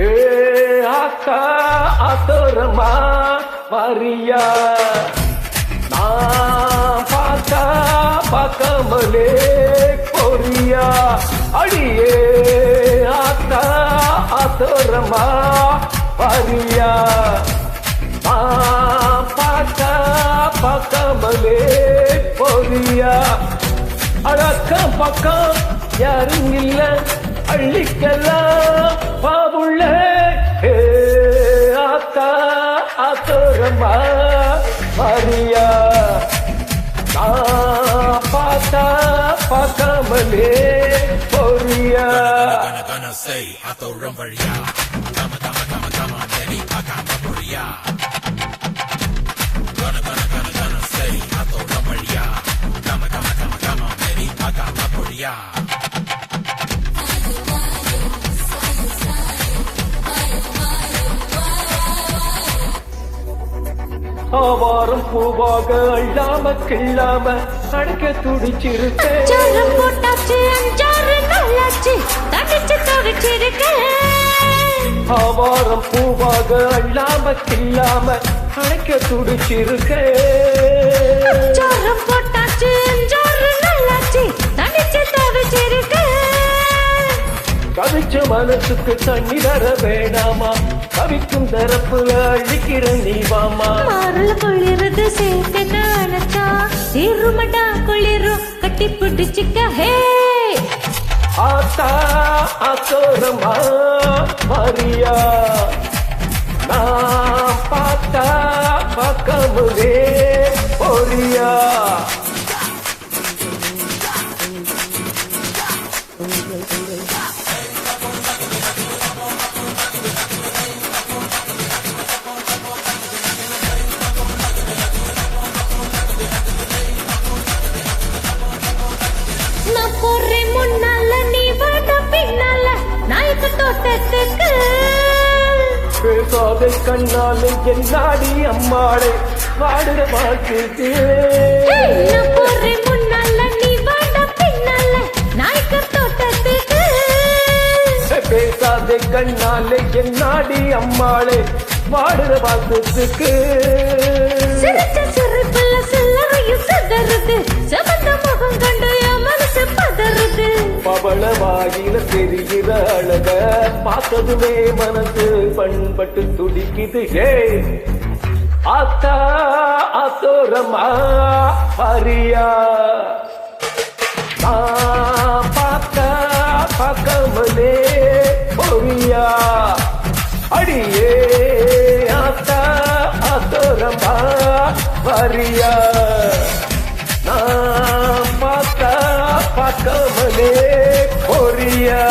ஆத்தா ஆத்தோரமா மரியா நான் பார்த்தா பார்க்காமலே பொரியா அடியே ஆத்தா ஆத்தோரமா மாறியா நான் பார்த்தா பார்க்காமலே பொரியா அழக்கம் பக்கம் யாரும் இல்லை. அள்ளிக்கலாம் பாவுள்ள ஏ, ஆத்தா ஆத்தோரமா மரியா நான் பார்த்தா பார்க்காமலே பொரியா gonna gonna say அத்தோரம் வழியா கம கம கம கம தேடி பார்க்காம பொழியா gonna ஆவாரம் பூவாக அள்ளாம கிள்ளாம அடைக்க துடிச்சிருக்கேன் அச்சாரம் போட்டாச்சு அஞ்சாறு நாளாச்சு. தடிச்சு தவிச்சிருக்கேன் ஆவாரம் பூவாக அள்ளாம கிள்ளாம அடைக்க துடிச்சிருக்கேன் அச்சாரம் போட்டாச்சு அஞ்சாறு நாளாச்சு. தடிச்சு தவிச்சிருக்கேன் கவிச்ச மனசுக்கு தண்ணி தர வேணாமா? கவிக்கும் தரப்புல அழிக்கிற நீவாமா மாறல குளிருது சேர்த்து நினைச்சா இருமடா குளிரும் கட்டி பிடிச்சிக்க ஹே! ஆத்தா ஆத்தோரமா மரியா நான் பார்த்தா பார்க்காமலே பொரியா போறேன் முன்னால நீ வாட பின்னால. நாய்க்கு தோட்டத்துக்கு பேசாத கண்ணாலே என்னாடி அம்மாளே வாடுற வாழ்க்கைக்கு. ஏய், நான் போறேன் முன்னால நீ வாட பின்னால. நாய்க்கு தோட்டத்துக்கு பேசாத கண்ணாலே என்னாடி அம்மாளே வாடுற வாழ்க்கைக்கு. சிரிச்ச சிரிப்புல சில்லறையும் சிதறுது. செவந்த முகம் வாயில தெரிகிற அழக பார்த்ததுமே மனசு பண்பட்டு துடிக்குது. ஏ ஆத்தா ஆத்தோரமா பரியா. நான் பார்த்தா பார்க்காமலே பொரியா அடியே. पाकवले खोरिया.